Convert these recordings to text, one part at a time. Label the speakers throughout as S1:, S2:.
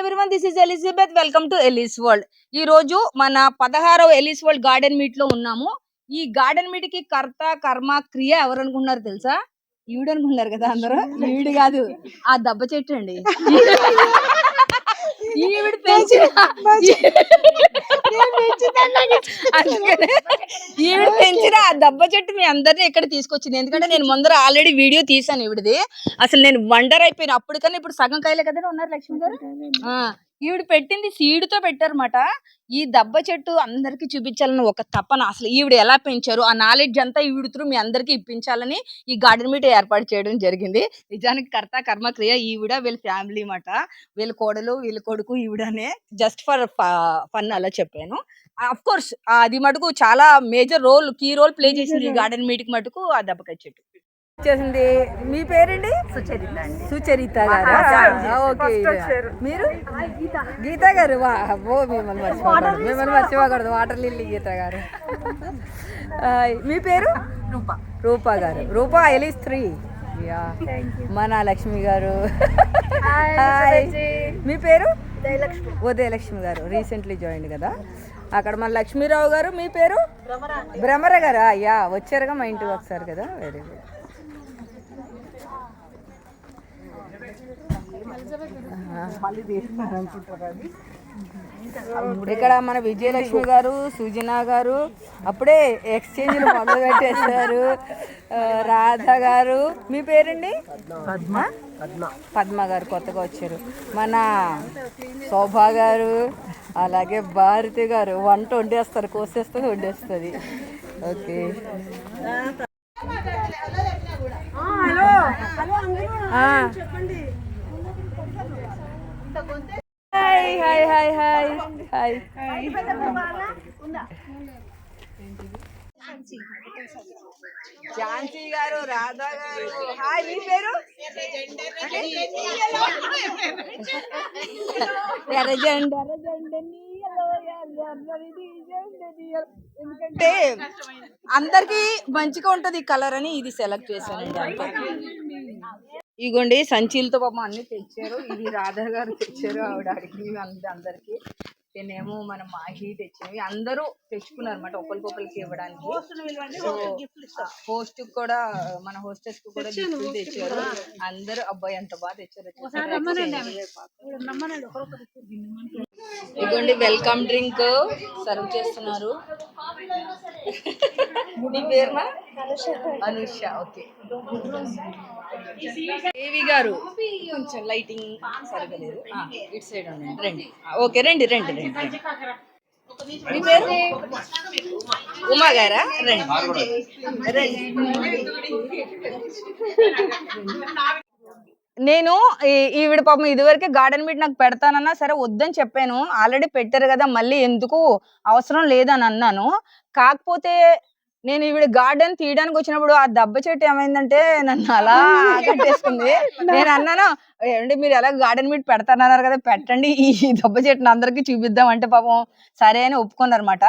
S1: Everyone this is Elizabeth welcome to Ellie's world ఈ రోజు మన పదహారవ ఎలిస్ వరల్డ్ గార్డెన్ మీట్లో ఉన్నాము. ఈ గార్డెన్ మీట్కి కర్త కర్మ క్రియ ఎవరు అనుకున్నారు తెలుసా? ఈవిడ అనుకున్నారు కదా అందరూ? ఈవిడ కాదు. ఆ దెబ్బ చెట్టు అండి. ఈవిడ ఈవిడ పెంచిన ఆ దెబ్బ చెట్టు మీ అందరిని ఇక్కడ తీసుకొచ్చింది? ఎందుకంటే నేను ముందర ఆల్రెడీ వీడియో తీసాను ఈవిడది. అసలు నేను వండర్ అయిపోయిన అప్పటికన్నా ఇప్పుడు సగం కాయలే కదా ఉన్నారు లక్ష్మి గారు? ఆ, ఈవిడ పెట్టింది సీడ్తో పెట్టారన్నమాట. ఈ దెబ్బ చెట్టు అందరికి చూపించాలని ఒక తపన. అసలు ఈవిడ ఎలా పెంచారు? ఆ నాలెడ్జ్ అంతా ఈవిడ త్రూ మీ అందరికి ఇప్పించాలని ఈ గార్డెన్ మీట్ ఏర్పాటు చేయడం జరిగింది. నిజానికి కర్త కర్మ క్రియ ఈవిడ వీళ్ళ ఫ్యామిలీ మాట వీళ్ళ కోడలు వీళ్ళ కొడుకు ఈవిడనే జస్ట్ ఫర్ ఫన్ అలా చెప్పాను. అఫ్ కోర్స్ అది మటుకు చాలా major role key role play చేసింది ఈ గార్డెన్ మీట్కి మటుకు ఆ దెబ్బకాయ చెట్టు చేసింది మీ పేరండి? సుచరిత సుచరిత గారు. ఓకే మీరు? గీత. గారు వా మిమ్మల్ని మర్చిపోకూడదు మిమ్మల్ని మర్చిపోకూడదు. వాటర్ లిల్లీ గీత గారు. మీ పేరు? రూప. రూప గారు. Rupa Ellie's three yeah. మన లక్ష్మి గారు. హాయ్ మీ పేరు? ఉదయలక్ష్మి గారు. రీసెంట్లీ జాయిన్ కదా. అక్కడ మన లక్ష్మీరావు గారు మీ పేరు? భ్రమర గారా. యా వచ్చారుగా మా ఇంటికి ఒకసారి కదా. వెరీ గుడ్ ఇక్కడ మన విజయలక్ష్మి గారు సుజనా గారు అప్పుడే ఎక్స్చేంజ్ మొదలు పెట్టేశారు. ఆ, రాధ గారు. మీ పేరండి? పద్మ. పద్మ గారు కొత్తగా వచ్చారు. మన శోభా గారు అలాగే భారతి గారు. వంట వండేస్తారు కోసేస్తుంది వండేస్తుంది. Okay. Hi hi hi hi hi Jhansi గారు రాధా గారు హాయ్ మీ పేరు ఎర్రజెండ ఎర్రజెండ నీయలో ఎర్రది జెండ నీయలో. ఎందుకంటే అందరికి మంచిగా ఉంటది ఈ కలర్ అని ఇది సెలెక్ట్ చేశాను ఇగోండి సంచీలతో పాపం అన్ని తెచ్చారు. ఇది రాధా గారు తెచ్చారు ఆవిడ అడిగి అందరికి. నేనేమో మన మాహి తెచ్చినవి అందరూ తెచ్చుకున్నారు అనమాట ఒకరికొకరికి ఇవ్వడానికి. హోస్ట్ కూడా మన హోస్టెస్కు కూడా గిఫ్ట్లు తెచ్చారు. అందరూ అబ్బాయి ఎంత బాగా తెచ్చారు ఇదిగోండి వెల్కమ్ డ్రింక్ సర్వ్ చేస్తున్నారు. నీ పేరునా? అనుష ఓకే. దేవి గారు? కొంచెం లైటింగ్ సరగలేదు ఇటు సైడ్ రండి ఓకే రండి రండి రండి. మీ పేరు? ఉమా గారా? రండి. రండి. నేను ఈ- ఈవిడ పాపం ఇదివరకే గార్డెన్ మీట్ నాకు పెడతానన్నా సరే వద్దని చెప్పాను. ఆల్రెడీ పెట్టారు కదా మళ్ళీ ఎందుకు? అవసరం లేదని అన్నాను. కాకపోతే నేను ఈవిడ గార్డెన్ తీయడానికి వచ్చినప్పుడు ఆ దెబ్బ చెట్టు ఏమైందంటే నన్ను అలా కట్టేసుకుంది. నేను అన్నాను ఏమండి మీరు ఎలా గార్డెన్ మీట్ పెడతానన్నారు కదా పెట్టండి ఈ దెబ్బ చెట్టుని అందరికి చూపిద్దాం అంటే పాపం సరే అని ఒప్పుకున్నారు అనమాట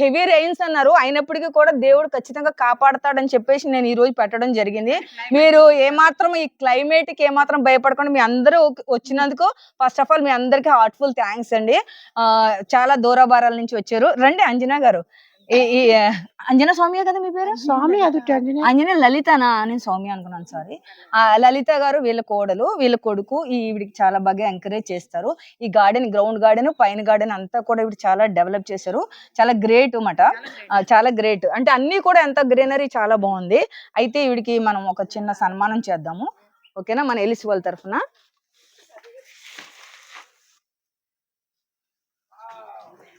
S1: హెవీ రెయిన్స్ అన్నారు. అయినప్పటికీ కూడా దేవుడు ఖచ్చితంగా కాపాడతాడని చెప్పేసి నేను ఈ రోజు పెట్టడం జరిగింది. మీరు ఏమాత్రం ఈ క్లైమేట్కి ఏమాత్రం భయపడకుండా మీ అందరూ వచ్చినందుకు ఫస్ట్ ఆఫ్ ఆల్ మీ అందరికీ హార్ట్ఫుల్ థ్యాంక్స్ అండి. చాలా దూరభారాల నుంచి వచ్చారు. రండి అంజనా గారు. ఈ- అంజనా సౌమ్య కదా మీ పేరు?
S2: స్వామి అది అంజనే.
S1: అంజనా లలితనా నేను సౌమ్య అనుకున్నాను సారీ ఆ లలిత గారు వీళ్ళ కోడలు వీళ్ళ కొడుకు ఈ ఈవిడికి చాలా బాగా ఎంకరేజ్ చేస్తారు. ఈ గార్డెన్ గ్రౌండ్ గార్డెన్ పైన గార్డెన్ అంతా కూడా ఇవి చాలా డెవలప్ చేశారు. చాలా గ్రేట్ అన్నమాట చాలా గ్రేట్ అంటే అన్ని కూడా ఎంత గ్రీనరీ చాలా బాగుంది. అయితే ఈవిడికి మనం ఒక చిన్న సన్మానం చేద్దాము. ఓకేనా? మన ఎలిసి వాళ్ళ తరఫున.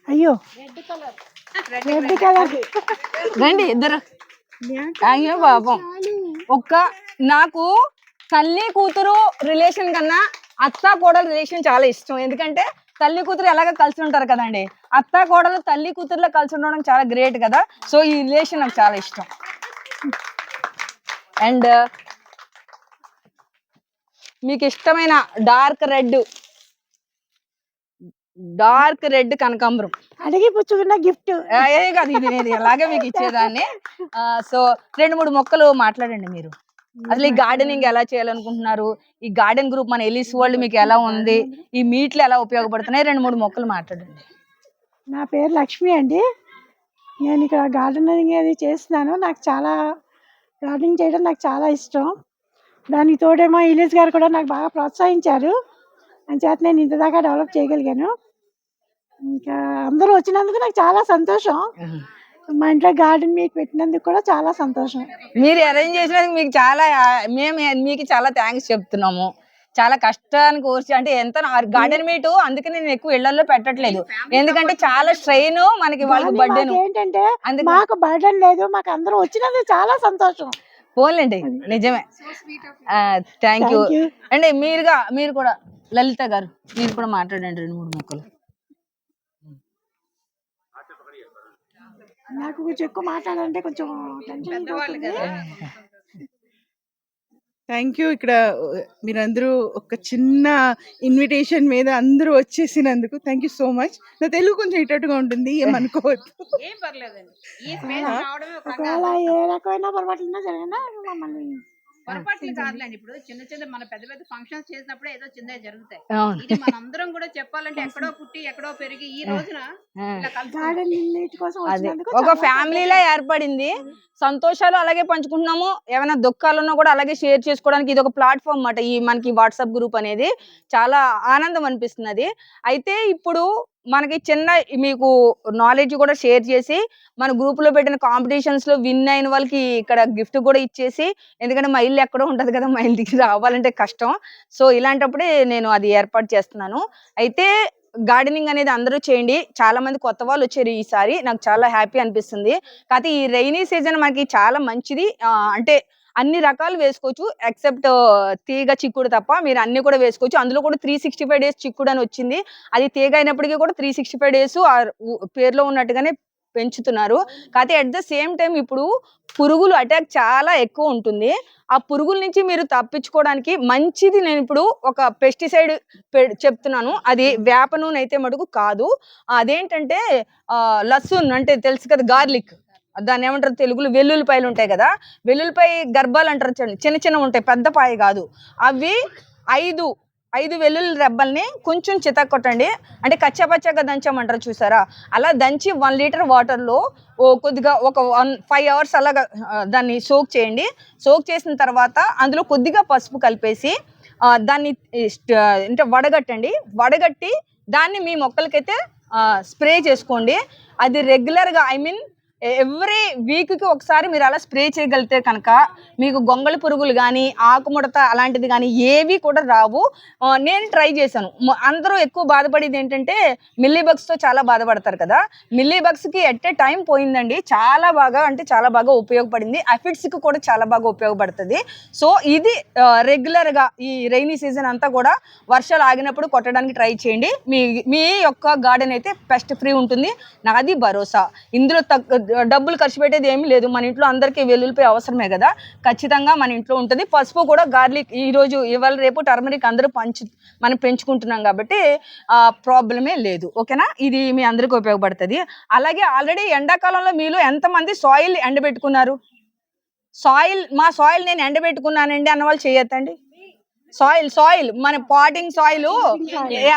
S2: అయ్యో. రెడ్ కలర్
S1: రండి ఇద్దరు. అయ్యో పాపం ఒక్క నాకు తల్లి కూతురు రిలేషన్ కన్నా అత్త కోడలు రిలేషన్ చాలా ఇష్టం. ఎందుకంటే తల్లి కూతురు ఎలాగ కలిసి ఉంటారు కదండి? అత్త కోడలు తల్లి కూతురులో కలిసి ఉండడం చాలా గ్రేట్ కదా. సో ఈ రిలేషన్ నాకు చాలా ఇష్టం. అండ్ మీకు ఇష్టమైన డార్క్ రెడ్ డార్క్ రెడ్ కనకాంబరం.
S2: అడిగి పుచ్చుకున్న గిఫ్ట్.
S1: ఏ కాదు ఇది నేను ఎలాగే మీకు ఇచ్చేదాన్ని. సో రెండు మూడు మొక్కలు మాట్లాడండి మీరు. అసలు ఈ గార్డెనింగ్ ఎలా చేయాలనుకుంటున్నారు? ఈ గార్డెన్ గ్రూప్ మన ఎలిస్ వరల్డ్ మీకు ఎలా ఉంది? ఈ మీట్లు ఎలా ఉపయోగపడుతున్నాయి? రెండు మూడు మొక్కలు మాట్లాడండి.
S2: నా పేరు లక్ష్మి అండి. నేను ఇక్కడ గార్డెనింగ్ అది చేస్తున్నాను. నాకు చాలా గార్డెనింగ్ చేయడం నాకు చాలా ఇష్టం. దానికి తోడేమో ఇలీస్ గారు కూడా నాకు బాగా ప్రోత్సహించారు. చేత నేను ఇంత దాకా డెవలప్ చేయగలిగాను. ఇంకా అందరూ వచ్చినందుకు నాకు చాలా సంతోషం. మా ఇంట్లో గార్డెన్ మీకు పెట్టినందుకు కూడా చాలా సంతోషం.
S1: మీరు అరేంజ్ చేసినందుకు మీకు చాలా మేము మీకు చాలా థ్యాంక్స్ చెప్తున్నాము. చాలా కష్టానికి వచ్చి అంటే ఎంత గార్డెన్ మీట్ అందుకే నేను ఎక్కువ ఇళ్ళలో పెట్టట్లేదు. ఎందుకంటే చాలా స్ట్రెయిన్ మనకి వాళ్ళకి
S2: మాకు ఏంటంటే
S1: అందుకే
S2: మాకు బర్డన్ లేదు మాకు అందరూ వచ్చినందుకు చాలా సంతోషం.
S1: పోలేండి నిజమే. థ్యాంక్ యూ
S2: థ్యాంక్ యూ
S1: అంటే మీరుగా మీరు కూడా లలిత గారు మీరు కూడా మాట్లాడండి రెండు మూడు మొక్కలు.
S2: నాకు కొంచెం ఎక్కువ మాట్లాడాలంటే కొంచెం
S3: థ్యాంక్ యూ. ఇక్కడ మీరందరూ ఒక చిన్న ఇన్విటేషన్ మీద అందరూ వచ్చేసినందుకు థ్యాంక్ యూ సో మచ్. నా తెలుగు కొంచెం ఇటట్టుగా ఉంటుంది ఏమనుకోవద్దు.
S2: ఒకవేళ ఏ రకమైన పొరపాట్లు జరిగినా మమ్మల్ని
S4: పొరపాట్లు కాదులేండి. ఇప్పుడు చిన్న చిన్న మన పెద్ద పెద్ద ఫంక్షన్స్ చేసినప్పుడు ఏదో చిన్నవి జరుగుతాయి. ఇది మనందరం కూడా చెప్పాలంటే ఎక్కడో పుట్టి ఎక్కడో పెరిగి ఈ రోజున
S1: ఒక ఫ్యామిలీలో ఏర్పడింది. సంతోషాలు అలాగే పంచుకుంటున్నాము. ఏమైనా దుఃఖాలు ఉన్నా కూడా అలాగే షేర్ చేసుకోవడానికి ఇది ఒక ప్లాట్ఫామ్ అన్నమాట. ఈ మనకి వాట్సాప్ గ్రూప్ అనేది. చాలా ఆనందం అనిపిస్తున్నది. అయితే ఇప్పుడు మనకి చిన్న మీకు నాలెడ్జ్ కూడా షేర్ చేసి మన గ్రూప్లో పెట్టిన కాంపిటీషన్స్లో విన్ అయిన వాళ్ళకి ఇక్కడ గిఫ్ట్ కూడా ఇచ్చేసి ఎందుకంటే మా ఇల్లు ఎక్కడో ఉంటది కదా మా దగ్గర రావాలంటే కష్టం. సో ఇలాంటప్పుడే నేను అది ఏర్పాటు చేస్తున్నాను. అయితే గార్డెనింగ్ అనేది అందరూ చేయండి. చాలా మంది కొత్త వాళ్ళు వచ్చారు ఈసారి. నాకు చాలా హ్యాపీ అనిపిస్తుంది. కాకపోతే ఈ రైనీ సీజన్ మనకి చాలా మంచిది. అంటే అన్ని రకాలు వేసుకోవచ్చు ఎక్సెప్ట్ తీగ చిక్కుడు తప్ప మీరు అన్ని కూడా వేసుకోవచ్చు. అందులో కూడా త్రీ సిక్స్టీ ఫైవ్ డేస్ చిక్కుడు అని వచ్చింది. అది తీగ అయినప్పటికీ కూడా త్రీ సిక్స్టీ ఫైవ్ డేస్ పేరులో ఉన్నట్టుగానే పెంచుతున్నారు. కాకపోతే అట్ ద సేమ్ టైం ఇప్పుడు పురుగులు అటాక్ చాలా ఎక్కువ ఉంటుంది. ఆ పురుగుల నుంచి మీరు తప్పించుకోవడానికి మంచిది నేను ఇప్పుడు ఒక పెస్టిసైడ్ చెప్తున్నాను. అది వేప నూనె అయితే మటుకు కాదు. అదేంటంటే లస్సున్ అంటే తెలుసు కదా గార్లిక్. దాన్ని ఏమంటారు తెలుగులో వెల్లుల్లిపాయలు ఉంటాయి కదా? వెల్లుల్లిపాయ గర్భాలు అంటారు చిన్న చిన్న చిన్న ఉంటాయి పెద్ద పాయ కాదు. అవి ఐదు ఐదు వెల్లుల్లి రెబ్బల్ని కొంచెం చితక్కొట్టండి అంటే కచ్చపచ్చగా దంచమంటారు చూసారా? అలా దంచి వన్ లీటర్ వాటర్లో ఓ కొద్దిగా ఒక వన్ ఫైవ్ అవర్స్ అలాగా దాన్ని సోక్ చేయండి. సోక్ చేసిన తర్వాత అందులో కొద్దిగా పసుపు కలిపేసి దాన్ని అంటే వడగట్టండి. వడగట్టి దాన్ని మీ మొక్కలకైతే స్ప్రే చేసుకోండి. అది రెగ్యులర్గా ఐ మీన్ ఎవ్రీ వీక్కి ఒకసారి మీరు అలా స్ప్రే చేయగలిగితే కనుక మీకు గొంగళి పురుగులు కానీ ఆకుముడత అలాంటిది కానీ ఏవి కూడా రావు. నేను ట్రై చేశాను. అందరూ ఎక్కువ బాధపడేది ఏంటంటే మిల్లీ బగ్స్తో చాలా బాధపడతారు కదా. మిల్లీ బగ్స్కి ఎట్ ఏ టైం పోయిందండి. చాలా బాగా అంటే చాలా బాగా ఉపయోగపడింది. అఫిడ్స్కి కూడా చాలా బాగా ఉపయోగపడుతుంది. సో ఇది రెగ్యులర్గా ఈ రైనీ సీజన్ అంతా కూడా వర్షాలు ఆగినప్పుడు కొట్టడానికి ట్రై చేయండి. మీ మీ యొక్క గార్డెన్ అయితే పెస్ట్ ఫ్రీ ఉంటుంది. నాది భరోసా. ఇందులో తగ్గ డబ్బులు ఖర్చు పెట్టేది ఏమీ లేదు. మన ఇంట్లో అందరికీ వెల్లుల్లిపాయ అవసరమే కదా. ఖచ్చితంగా మన ఇంట్లో ఉంటుంది. పసుపు కూడా గార్లిక్ ఈ రోజు ఇవాళ రేపు టర్మరిక్ అందరూ పంచు మనం పెంచుకుంటున్నాం కాబట్టి ప్రాబ్లమే లేదు. ఓకేనా? ఇది మీ అందరికీ ఉపయోగపడుతుంది. అలాగే ఆల్రెడీ ఎండాకాలంలో మీలో ఎంతమంది సాయిల్ ఎండబెట్టుకున్నారు? సాయిల్ మా సాయిల్ నేను ఎండబెట్టుకున్నానండి అన్న వాళ్ళు చేయొద్దండి. సాయిల్ సాయిల్ మన పాటింగ్ సాయిల్.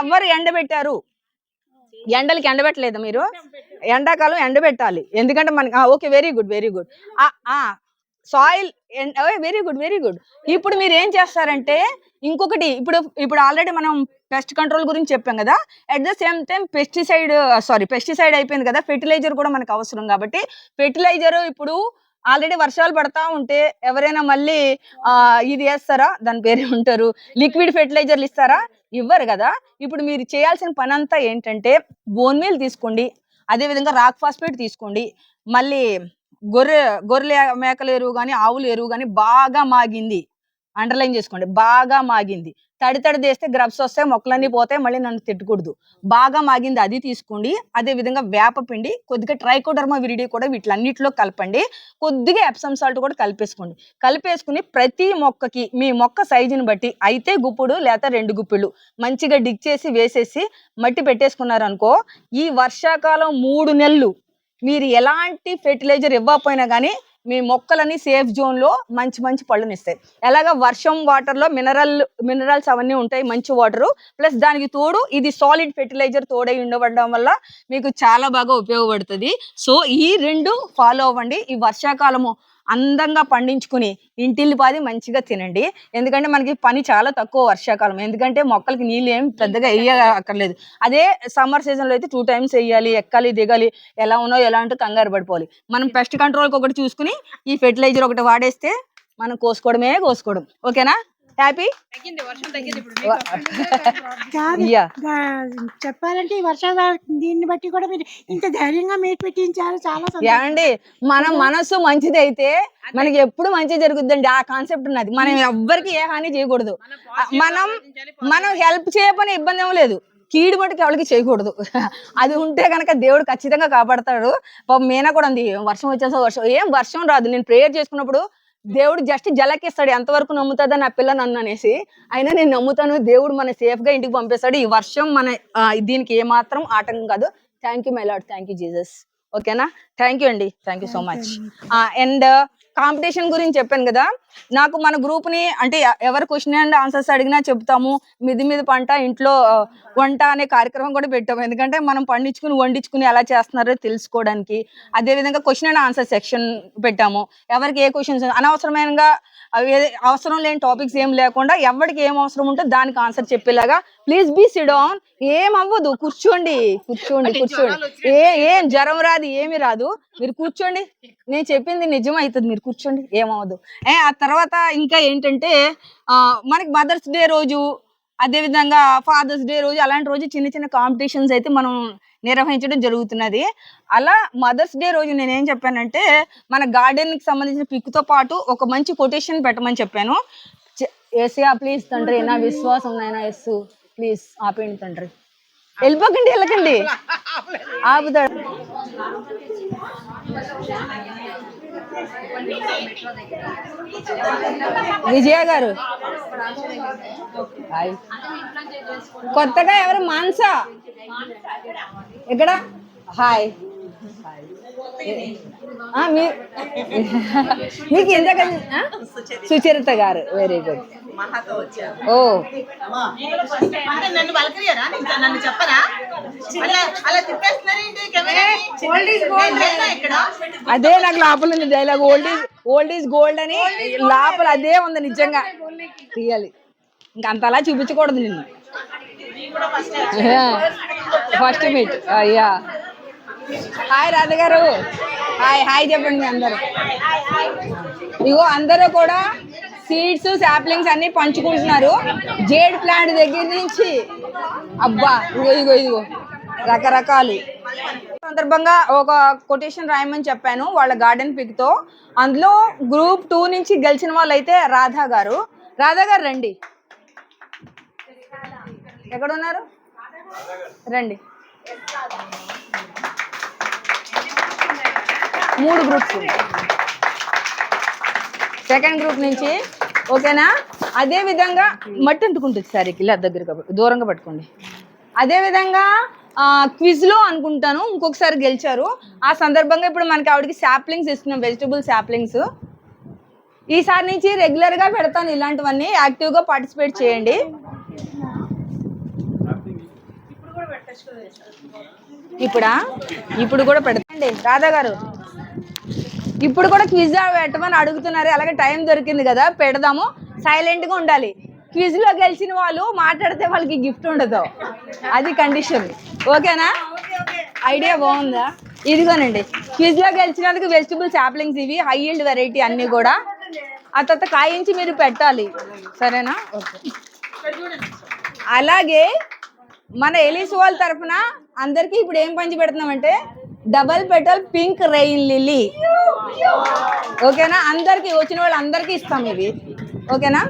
S1: ఎవరు ఎండబెట్టారు? ఎండలకి ఎండబెట్టలేదు మీరు? ఎండాకాలం ఎండబెట్టాలి. ఎందుకంటే మనకి okay very good very good soil very good very good ఇప్పుడు మీరు ఏం చేస్తారంటే ఇంకొకటి ఇప్పుడు ఇప్పుడు ఆల్రెడీ మనం పెస్ట్ కంట్రోల్ గురించి చెప్పాం కదా at the same time pesticide sorry pesticide అయిపోయింది కదా ఫెర్టిలైజర్ కూడా మనకు అవసరం కాబట్టి ఫెర్టిలైజర్ ఇప్పుడు ఆల్రెడీ వర్షాలు పడతా ఉంటే ఎవరైనా మళ్ళీ ఇది వేస్తారా? దాని పేరు ఉంటారు లిక్విడ్ ఫెర్టిలైజర్లు ఇస్తారా? ఇవ్వరు కదా? ఇప్పుడు మీరు చేయాల్సిన పని అంతా ఏంటంటే బోన్ మీల్ తీసుకోండి అదేవిధంగా రాక్ ఫాస్ఫేట్ తీసుకోండి మళ్ళీ గొర్రె గొర్రెల మేకల ఎరువు కానీ ఆవుల ఎరువు కానీ బాగా మాగింది. అండర్లైన్ చేసుకోండి. బాగా మాగింది. తడి తడి చేస్తే గ్రబ్స్ వస్తాయి మొక్కలన్నీ పోతాయి మళ్ళీ నన్ను తిట్టకూడదు. బాగా మాగింది అది తీసుకోండి. అదే విధంగా వేప పిండి కొద్దిగా ట్రైకోడర్మా విరిడి కూడా వీటిలన్నిటిలో కలపండి. కొద్దిగా ఎప్సమ్ సాల్ట్ కూడా కలిపేసుకోండి. కలిపేసుకుని ప్రతి మొక్కకి మీ మొక్క సైజుని బట్టి అయితే గుప్పుడు లేక రెండు గుప్పిళ్ళు. మంచిగా డిగ్ చేసి వేసేసి మట్టి పెట్టేసుకున్నారు అనుకో ఈ వర్షాకాలం మూడు నెలలు మీరు ఎలాంటి ఫెర్టిలైజర్ ఇవ్వకపోయినా కానీ మీ మొక్కలని సేఫ్ జోన్లో మంచి మంచి పళ్ళునిస్తాయి. ఎలాగ వర్షం వాటర్లో మినరల్ మినరల్స్ అవన్నీ ఉంటాయి మంచి వాటరు. ప్లస్ దానికి తోడు ఇది సాలిడ్ ఫెర్టిలైజర్ తోడై ఉండబడడం వల్ల మీకు చాలా బాగా ఉపయోగపడుతుంది. సో ఈ రెండు ఫాలో అవ్వండి. ఈ వర్షాకాలము అందంగా పండించుకుని ఇంటిల్లిపాది మంచిగా తినండి. ఎందుకంటే మనకి పని చాలా తక్కువ వర్షాకాలం. ఎందుకంటే మొక్కలకి నీళ్ళు ఏం పెద్దగా వేయ అక్కర్లేదు. అదే సమ్మర్ సీజన్లో అయితే టూ టైమ్స్ వేయాలి ఎక్కాలి దిగాలి ఎలా ఉన్నో ఎలా ఉంటో కంగారు పడిపోవాలి. మనం పెస్ట్ కంట్రోల్కి ఒకటి చూసుకుని ఈ ఫెర్టిలైజర్ ఒకటి వాడేస్తే మనం కోసుకోవడమే కోసుకోవడం. ఓకేనా? హ్యాపీ
S4: వర్షం
S2: చెప్పాలంటే ఈ వర్షాకాలం దీన్ని బట్టి కూడా మీరు ఇంత ధైర్యంగా మీరు పెట్టించారు చాలా సంతోషం.
S1: ఏమండి మన మనసు మంచిది అయితే మనకి ఎప్పుడు మంచి జరుగుద్దండి ఆ కాన్సెప్ట్ ఉన్నది. మనం ఎవ్వరికి ఏ హాని చేయకూడదు.
S4: మనం
S1: మనం హెల్ప్ చేయకపోయినా ఇబ్బంది ఏం లేదు. కీడు మటుకు ఎవరికి చేయకూడదు. అది ఉంటే కనుక దేవుడు ఖచ్చితంగా కాపాడతాడు. పాపం మీనా కూడా ఉంది వర్షం వచ్చేసా వర్షం ఏం వర్షం రాదు. నేను ప్రేయర్ చేసుకున్నప్పుడు దేవుడు జస్ట్ జలకిస్తాడు ఎంతవరకు నమ్ముతుందా నా పిల్ల నన్ను అనేసి. అయినా నేను నమ్ముతాను దేవుడు మన సేఫ్గా ఇంటికి పంపిస్తాడు. ఈ వర్షం మన దీనికి ఏమాత్రం ఆటంకం కాదు. Thank you my lord thank you Jesus ఓకేనా థ్యాంక్ యూ అండి. Thank you so much and. Competition గురించి చెప్పాను కదా నాకు మన గ్రూప్ని అంటే ఎవరు క్వశ్చన్ అండ్ ఆన్సర్స్ అడిగినా చెప్తాము. మిది మీద పంట ఇంట్లో వంట అనే కార్యక్రమం కూడా పెట్టాము. ఎందుకంటే మనం పండించుకుని వండించుకుని ఎలా చేస్తున్నారో తెలుసుకోవడానికి. అదే విధంగా క్వశ్చన్ అండ్ ఆన్సర్ సెక్షన్ పెట్టాము. ఎవరికి ఏ క్వశ్చన్స్ అనవసరమైనగా అవి అవసరం లేని టాపిక్స్ ఏం లేకుండా ఎవరికి ఏం అవసరం ఉంటే దానికి ఆన్సర్ చెప్పేలాగా ప్లీజ్ బీ సిడౌన్ ఏం అవ్వదు కూర్చోండి కూర్చోండి కూర్చోండి. ఏ ఏం జ్వరం రాదు ఏమి రాదు. మీరు కూర్చోండి. నేను చెప్పింది నిజం అవుతుంది మీరు కూర్చోండి ఏమవ్వదు. ఏ ఆ తర్వాత ఇంకా ఏంటంటే మనకి మదర్స్ డే రోజు అదే విధంగా ఫాదర్స్ డే రోజు అలాంటి రోజు చిన్న చిన్న కాంపిటీషన్స్ అయితే మనం నిర్వహించడం జరుగుతున్నది. అలా మదర్స్ డే రోజు నేను ఏం చెప్పానంటే మన గార్డెన్కి సంబంధించిన పిక్తో పాటు ఒక మంచి కొటేషన్ పెట్టమని చెప్పాను. ఏసియా ప్లీజ్ తండ్రి నా విశ్వాసం నాయన ఎస్ ప్లీజ్ ఆపేయండి తండ్రి. వెళ్ళిపోకండి వెళ్ళకండి. ఆపుతాడు. విజయ గారు. కొత్తగా ఎవరు? మాన్సా. ఎక్కడ? హాయ్. మీకు ఆ? సుచరిత గారు వెరీ గుడ్ ఓ.
S5: నన్ను చెప్పరా?
S1: అదే నాకు లోపల ఉంది dialogue old is old is gold అని లోపల అదే ఉంది నిజంగా. తీయాలి ఇంకా అంత అలా చూపించకూడదు నిన్ను. ఫస్ట్ మీట్ అయ్యా హాయ్ రాధ గారు హాయ్ హాయ్ చెప్పండి అందరూ. ఇగో అందరూ కూడా సీడ్స్ సాప్లింగ్స్ అన్ని పంచుకుంటున్నారు. జేడ్ ప్లాంట్ దగ్గర నుంచి అబ్బా ఇగో ఇగో ఇదిగో రకరకాలు. సందర్భంగా ఒక కొటేషన్ రాయమని చెప్పాను వాళ్ళ గార్డెన్ పిక్తో. అందులో గ్రూప్ టూ నుంచి గెలిచిన వాళ్ళు అయితే రాధా గారు. రాధా గారు రండి. ఎక్కడ ఉన్నారు రండి. మూడు గ్రూప్స్ సెకండ్ గ్రూప్ నుంచి ఓకేనా? అదే విధంగా మట్టి అంటుకుంటుంది సార్ ఇలా దగ్గరగా దూరంగా పట్టుకోండి. అదే విధంగా క్విజ్లో అనుకుంటాను ఇంకొకసారి గెలిచారు. ఆ సందర్భంగా ఇప్పుడు మనకి ఆవిడకి శాప్లింగ్స్ ఇస్తున్నాం వెజిటబుల్ శాప్లింగ్స్ ఈసారి నుంచి రెగ్యులర్గా పెడతాను ఇలాంటివన్నీ. యాక్టివ్గా పార్టిసిపేట్ చేయండి. ఇప్పుడా? ఇప్పుడు కూడా పెడతాండి రాధా గారు ఇప్పుడు కూడా క్విజ్ పెట్టమని అడుగుతున్నారు. అలాగే టైం దొరికింది కదా పెడదాము. సైలెంట్గా ఉండాలి. క్విజ్లో గెలిచిన వాళ్ళు మాట్లాడితే వాళ్ళకి గిఫ్ట్ ఉండదు. అది కండిషన్ ఓకేనా? ఐడియా బాగుందా? ఇదిగోనండి. క్విజ్లో గెలిచినందుకు వెజిటబుల్ సాప్లింగ్స్ ఇవి హై ఈల్డ్ వెరైటీ అన్నీ కూడా. ఆ తర్వాత కాయించి మీరు పెట్టాలి. సరేనా? అలాగే మన ఎలిస్ వాళ్ళ తరఫున అందరికీ ఇప్పుడు ఏం పంచి పెడుతున్నామంటే double petal pink rain lily ఓకేనా? అందరికి వచ్చిన వాళ్ళు అందరికీ ఇస్తాం ఇవి. ఓకేనా?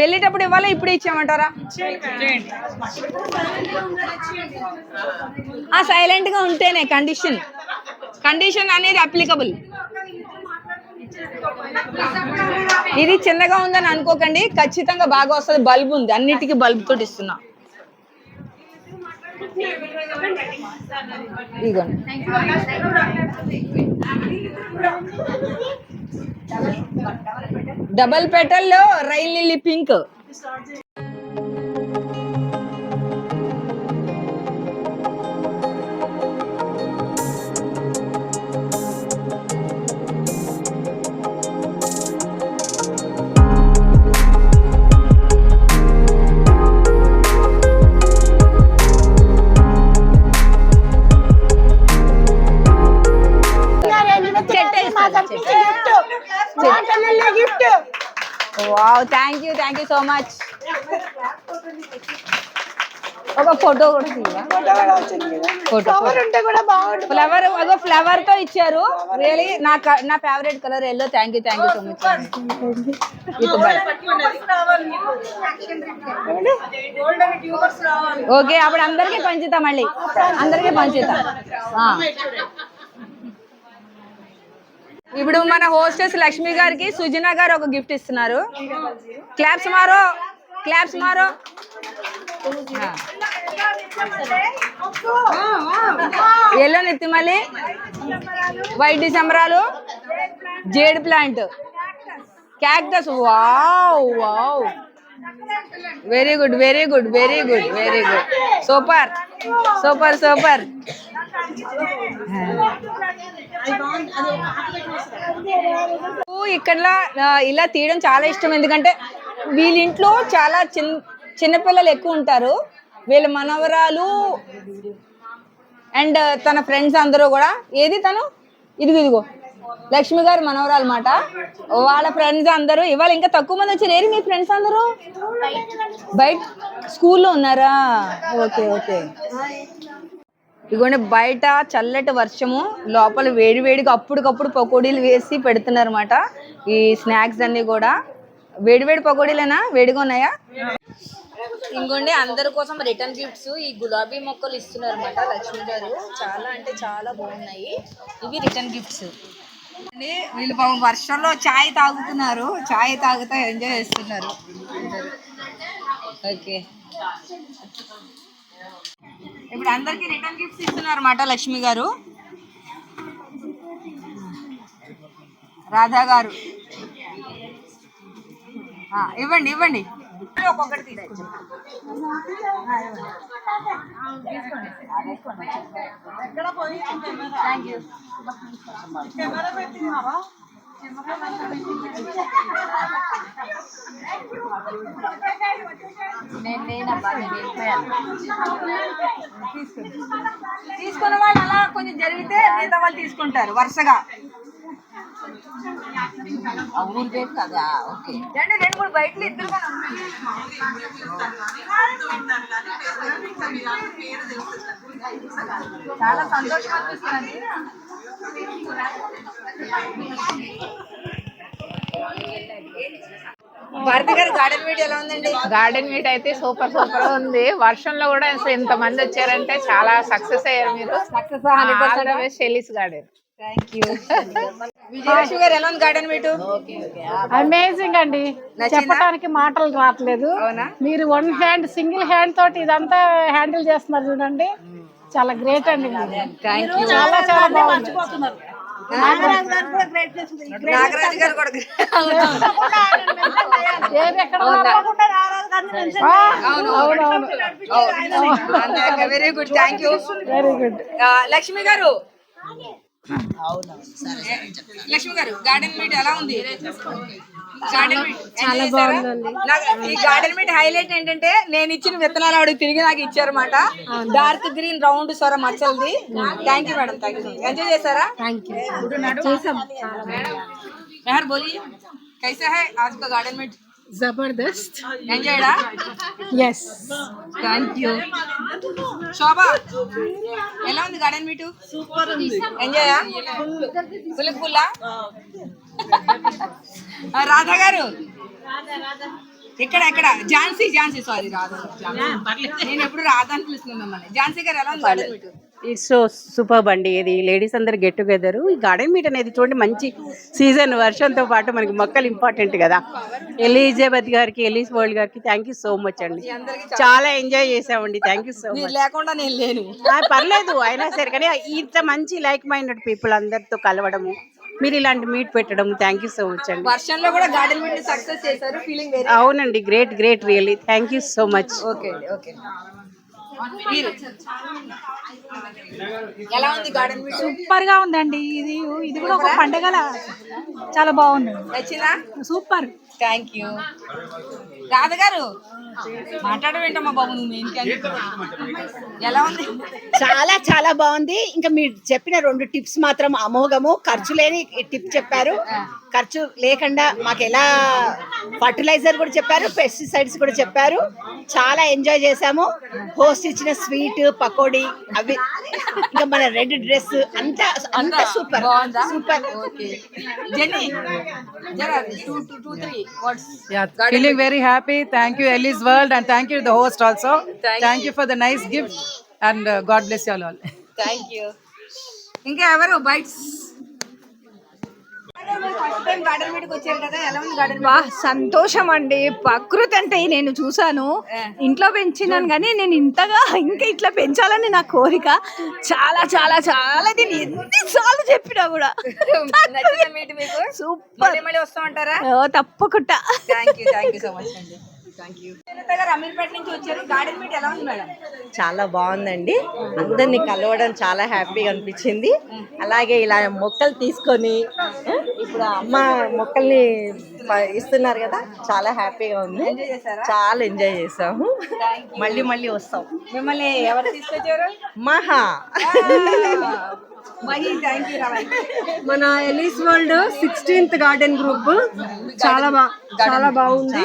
S1: వెళ్ళేటప్పుడు ఇవ్వాలి? ఇప్పుడు ఇచ్చామంటారా ఆ సైలెంట్గా ఉంటేనే కండిషన్. కండిషన్ అనేది అప్లికబుల్ ఇది చిన్నగా ఉందని అనుకోకండి. ఖచ్చితంగా బాగా వస్తుంది. బల్బ్ ఉంది. అన్నిటికీ బల్బ్ తోటి ఇస్తున్నా. Double పెటల్లో rain lily
S2: pink.
S1: Wow thank you thank you so much ఒక ఫోటో
S2: ఫోటో
S1: ఫ్లవర్ ఒక ఫ్లవర్తో ఇచ్చారు. రియలీ నా నా favourite colour yellow thank you thank you so much okay అప్పుడు అందరికి పంచుతా మళ్ళీ. అందరికి పంచుతా. ఇప్పుడు మన హోస్టెస్ లక్ష్మి గారికి సుజనా గారు ఒక గిఫ్ట్ ఇస్తున్నారు. క్లాప్స్ మారో క్లాప్స్ మారో. ఎల్లో నెత్తిమల్లి white డిసెంబరాలు. Jade plant cactus wow wow very good very good very good very good super super super ఇక్కడ ఇలా తీయడం చాలా ఇష్టం. ఎందుకంటే వీళ్ళింట్లో చాలా చిన్న చిన్నపిల్లలు ఎక్కువ ఉంటారు. వీళ్ళ మనవరాలు అండ్ తన ఫ్రెండ్స్ అందరూ కూడా ఏది తను? ఇదిగో ఇదిగో. లక్ష్మి గారు మనవరాలు అన్నమాట. వాళ్ళ ఫ్రెండ్స్ అందరూ ఇవాళ ఇంకా తక్కువ మంది వచ్చారు. ఏరి మీ ఫ్రెండ్స్ అందరూ? బయట. స్కూల్లో ఉన్నారా? Okay okay. ఇదిగోండి బయట చల్లటి వర్షము లోపల వేడి వేడిగా అప్పటికప్పుడు పకోడీలు వేసి పెడుతున్నారు అనమాట ఈ స్నాక్స్ అన్ని కూడా. వేడి వేడి పకోడీలేనా? వేడిగా ఉన్నాయా? ఇంకోండి అందరి కోసం రిటర్న్ గిఫ్ట్స్ ఈ గులాబీ మొక్కలు ఇస్తున్నారు అనమాట లక్ష్మి గారు. చాలా అంటే చాలా బాగున్నాయి. ఇవి రిటర్న్ గిఫ్ట్స్. అండి వీళ్ళు పాపం వర్షంలో చాయ్ తాగుతున్నారు. చాయ్ తాగుతా ఎంజాయ్ చేస్తున్నారు. ఓకే. ఇప్పుడు అందరికి రిటర్న్ గిఫ్ట్స్ ఇస్తున్నారు అన్నమాట లక్ష్మి గారు. రాధా గారు. ఇవ్వండి ఇవ్వండి. ఒక్కొక్కటి తీసుకోండి థ్యాంక్ యూ. నేను లేనబ్బా నేను వెళ్ళిపోయాను తీసుకున్న వాళ్ళు అలా కొంచెం జరిగితే మిగతా వాళ్ళు తీసుకుంటారు వరుసగా. ఊరు పేరు కదా ఓకే. అంటే నేను కూడా బయట ఇద్దరు చాలా సంతోషం అనిపిస్తుంది. భారతి గారి గార్డెన్ వీడియో ఎలా ఉందండి?
S6: గార్డెన్ మీట్ అయితే సూపర్ సూపర్ ఉంది. వర్షంలో కూడా అసలు ఇంత మంది వచ్చారంటే చాలా సక్సెస్ అయ్యారు మీరు.
S1: Success
S6: garden.
S2: అమేజింగ్ అండి? చెప్పడానికి మాటలు రావట్లేదు.
S1: అవునా?
S2: మీరు వన్ హ్యాండ్ సింగిల్ హ్యాండ్ తోటి ఇదంతా హ్యాండిల్ చేస్తున్నారు చూడండి. చాలా గ్రేట్ అండి చాలా చాలా బాగుంది.
S1: నాగరాజు గారు కూడా
S2: ఏది ఎక్కడ ఆ,
S1: అవును
S2: అవునవును
S1: very good thank you
S2: very good
S1: Lakshmi గారు లక్ష్మి గారు గార్డెన్ మీట్ ఎలా ఉంది ఈ గార్డెన్ మీట్ హైలైట్ ఏంటంటే నేను ఇచ్చిన విత్తనాలు ఆవిడకి తిరిగి నాకు ఇచ్చారన్నమాట డార్క్ గ్రీన్ రౌండ్ సొర మచ్చలది thank you madam thank you enjoy చేశారా థ్యాంక్ బోలి కైసా హై ఆజ్ గార్డెన్ మీట్
S2: జబర్దస్త్.
S1: ఎంజాయ్డా
S2: ఎస్
S1: థ్యాంక్ యూ శోభా ఎలా ఉంది గార్డెన్ మీటు సూపర్ ఉంది. ఎంజాయా ఫుల్ ఫుల్ రాధా గారు? ఇక్కడ ఇక్కడ ఝాన్సీ ఝాన్సీ సారీ రాధా. నేను ఎప్పుడు రాధా అని పిలుస్తున్నాను మిమ్మల్ని. ఝాన్సీ గారు ఎలా ఉంది?
S7: ఇట్స్ సో సూపర్ అండి ఇది లేడీస్ అందరు గెట్ టుగెదర్ ఈ గార్డెన్ మీట్ అనేది చూడండి మంచి సీజన్ వర్షంతో పాటు మనకి మొక్కలు ఇంపార్టెంట్ కదా. ఎలిజబెత్ గారికి ఎలీస్ వరల్డ్ గారికి థ్యాంక్ యూ సో మచ్ అండి. చాలా ఎంజాయ్ చేసామండి థ్యాంక్ యూ సో మచ్
S1: లేకుండా నేను లేను.
S7: పర్లేదు. అయినా సరే కానీ ఇంత మంచి లైక్ మైండెడ్ పీపుల్ అందరితో కలవడము మీరు ఇలాంటి మీట్ పెట్టడం థ్యాంక్ యూ సో మచ్ అండి.
S1: వర్షంలో కూడా గార్డెన్ మీట్ సక్సెస్ చేశారు ఫీలింగ్ వెరీ
S7: అవునండి great great really thank you so much
S1: okay అండి ఓకే ఎలా ఉంది గార్డెన్ మీట్
S2: సూపర్గా ఉందండి ఇది ఇది కూడా ఒక పండగల. చాలా బాగుంది.
S1: నచ్చిందా?
S2: సూపర్.
S1: థ్యాంక్ యూ రాధ గారు మాట్లాడవేంటమ్మా బాబు నువ్వు ఎలా ఉంది?
S5: చాలా చాలా బాగుంది. ఇంకా మీరు చెప్పిన రెండు టిప్స్ మాత్రం అమోఘము ఖర్చు లేని టిప్ చెప్పారు. ఖర్చు లేకుండా మాకు ఎలా ఫర్టిలైజర్ కూడా చెప్పారు పెస్టిసైడ్స్ కూడా చెప్పారు. చాలా ఎంజాయ్ చేసాము హోస్ట్ ఇచ్చిన స్వీట్ పకోడీ అవి. ఇంకా మన రెడ్ డ్రెస్ అంతా అంతా
S1: super super Jenny two two three
S8: Yeah, feeling very happy. Thank you, Ellie's World, and thank you, the host also. Thank, you for the nice gift, and uh, God bless you all.
S1: Thank you ఇంకా ఎవరు bytes first time garden మీట్కి వచ్చారు కదా ఎలా ఉంది garden
S9: వా సంతోషం అండి. ప్రకృతి అంటే నేను చూసాను ఇంట్లో పెంచినాను కానీ నేను ఇంతగా ఇంకా ఇట్లా పెంచాలని నా కోరిక చాలా చాలా చాలా దీన్ని ఎన్నిసార్లు చెప్పినా కూడా.
S1: నచ్చిందా మీట్ మీకు?
S9: సూపర్.
S1: మళ్ళీ మళ్ళీ వస్తామంటారా
S9: ఓ, తప్పకుండా.
S10: చాలా బాగుందండి. అందరినీ కలవడం చాలా హ్యాపీగా అనిపించింది. అలాగే ఇలా మొక్కలు తీసుకొని ఇప్పుడు అమ్మ మొక్కల్ని ఇస్తున్నారు కదా చాలా హ్యాపీగా ఉంది. చాలా ఎంజాయ్ చేసాము. మళ్ళీ మళ్ళీ వస్తాం.
S1: మిమ్మల్ని ఎవరు తీసుకొచ్చారు?
S10: మహా. మన Ellie's world sixteenth garden group. చాలా బా చాలా బాగుంది.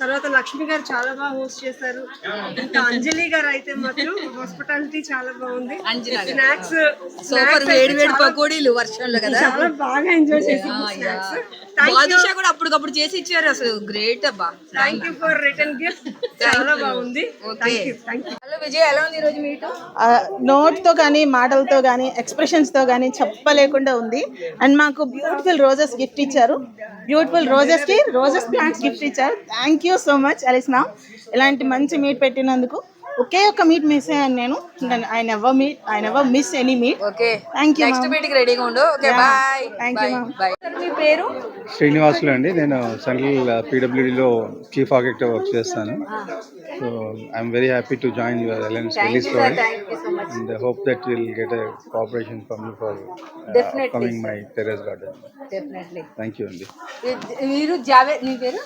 S10: తర్వాత లక్ష్మి గారు చాలా బాగా హోస్ట్ చేశారు. ఇంకా అంజలి గారు అయితే మాత్రం హాస్పిటాలిటీ చాలా బాగుంది. స్నాక్స్
S1: సూపర్ వేడి వేడి పకోడీలు వర్షంలో కదా?
S10: చాలా బాగా ఎంజాయ్ చేసాం
S1: ఆ, యా. బాదుషా కూడా అప్పటికప్పుడు చేసి ఇచ్చారు అసలు. గ్రేట్ అబ్బా.
S10: Thank you for return gift చాలా బాగుంది.
S1: ఓకే హలో విజయ్ ఎలా ఉంది ఈ రోజు మీటు
S3: నోట్తో కానీ మాటలతో కానీ ఎక్స్ప్రెషన్స్తో కానీ చెప్పలేకుండా ఉంది. అండ్ మాకు బ్యూటిఫుల్ రోజెస్ గిఫ్ట్ ఇచ్చారు. బ్యూటిఫుల్ రోజెస్కి రోజెస్ ప్లాంట్స్ గిఫ్ట్ ఇచ్చారు. థ్యాంక్ యూ సో మచ్ అలిస్నా ఇలాంటి మంచి మీట్ పెట్టినందుకు ఒకే ఒక్క మీట్ మిస్ అయ్యాను నేను I never meet I never miss any meet
S1: okay
S3: thank you
S1: next meeting రెడీగా ఉండు.
S3: Okay.
S1: Bye
S3: you, ma'am.
S1: Bye మీ పేరు?
S11: శ్రీనివాసులు అండి. నేను సెంట్రల్ పీడబ్ల్యూడిలో చీఫ్ ఆర్కిటెక్ట్ వర్క్ చేస్తాను. So I'm very happy to join your Ellen's Ellie's world
S1: thank you so much
S11: and hope that will get a cooperation from you for
S1: Definitely,
S11: coming my terrace garden
S1: definitely
S11: thank you అండి
S1: మీరు జావేద్ మీ పేరు?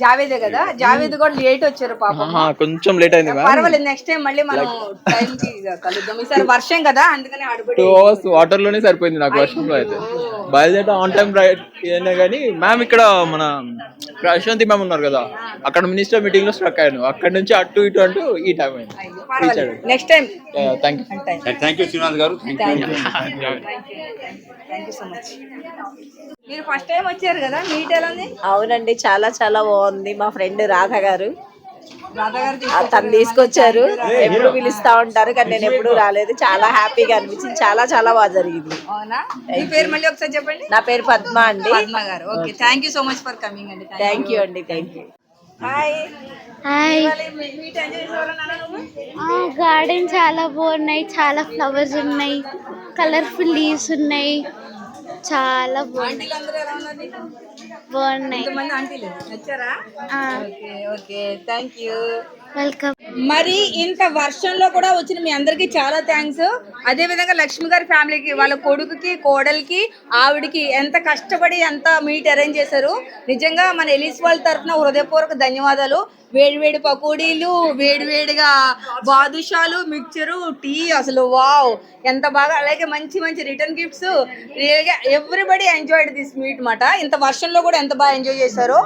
S1: జావేదే కదా? జావేద్ కూడా late వచ్చారు పాపం.
S12: కొంచెం late అయింది
S1: పర్వాలేదు నెక్స్ట్ టైం మళ్ళీ మనం టైం కి కలుద్దాం. ఈసారి వర్షం కదా అందుకని
S12: టూ అవర్స్ వాటర్లోనే సరిపోయింది నాకు వర్షంలో అయితే. బయలుదేరడం ఆన్ టైం రైట్ అయినా కానీ మ్యామ్ ఇక్కడ మన ప్రశాంతి మ్యామ్ ఉన్నారు కదా అక్కడ మినిస్టర్ మీటింగ్లో స్ట్రక్ అయ్యాను. అక్కడ నుంచి అటు ఇటు అంటూ ఈ టైం అయింది.
S1: పర్వాలేదు. Next time
S12: thank you
S11: thank you Srinivas గారు.
S1: మీరు ఫస్ట్ టైం వచ్చారు కదా మీట్ ఎలా ఉంది?
S10: అవునండి చాలా చాలా బాగుంది మా ఫ్రెండ్ రాధ గారు.
S1: రాధా గారు
S10: ఆ, తను తీసుకొచ్చారు. ఎప్పుడు పిలుస్తా ఉంటారు కానీ నేను ఎప్పుడు రాలేదు. చాలా హ్యాపీగా అనిపించింది. చాలా చాలా బాగా జరిగింది.
S1: అవునా? మీ పేరు మళ్ళీ ఒకసారి చెప్పండి.
S10: నా పేరు పద్మ అండి.
S1: పద్మ గారు. Okay thank you so much for coming అండి.
S10: థ్యాంక్ యూ అండి
S1: thank you hi hi
S13: garden చాలా బాగున్నాయి. చాలా ఫ్లవర్స్ ఉన్నాయి. కలర్ఫుల్ లీవ్స్ ఉన్నాయి. చాలా బాగున్నాయి.
S1: ఆంటీలు అందరూ ఎలా ఉన్నారు నీకు?
S13: బాగున్నాయి
S1: ఎంతమంది ఆంటీలు నచ్చారా okay okay. Thank you
S13: welcome
S1: మరి ఇంత వర్షంలో కూడా వచ్చిన మీ అందరికి చాలా థ్యాంక్స్ అదే విధంగా లక్ష్మి గారి ఫ్యామిలీకి వాళ్ళ కొడుకుకి కోడలికి ఆవిడకి ఎంత కష్టపడి ఎంత మీట్ అరేంజ్ చేశారు. నిజంగా మన ఎలీస్ వాళ్ళ తరఫున హృదయపూర్వక ధన్యవాదాలు. వేడివేడి పకోడీలు వేడివేడిగా బాదుషాలు మిక్చరు టీ అసలు వావ్ ఎంత బాగా అలాగే మంచి మంచి రిటర్న్ గిఫ్ట్స్ రియల్గా ఎవ్రీబడి ఎంజాయ్డ్ దిస్ మీట్ మాట. ఇంత వర్షంలో కూడా ఎంత బాగా ఎంజాయ్ చేశారో.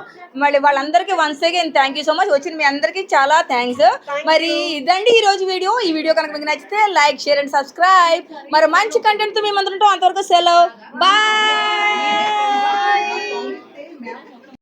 S1: మళ్ళీ వాళ్ళందరికీ once again thank you so much వచ్చిన మీ అందరికీ చాలా థ్యాంక్స్ మరి ఇదండి ఈ రోజు వీడియో. ఈ వీడియో కనుక మీకు నచ్చితే లైక్ షేర్ అండ్ సబ్స్క్రైబ్ మరి మంచి కంటెంట్తో మేము అందరుంటాం అంతవరకు సెలవు. బాయ్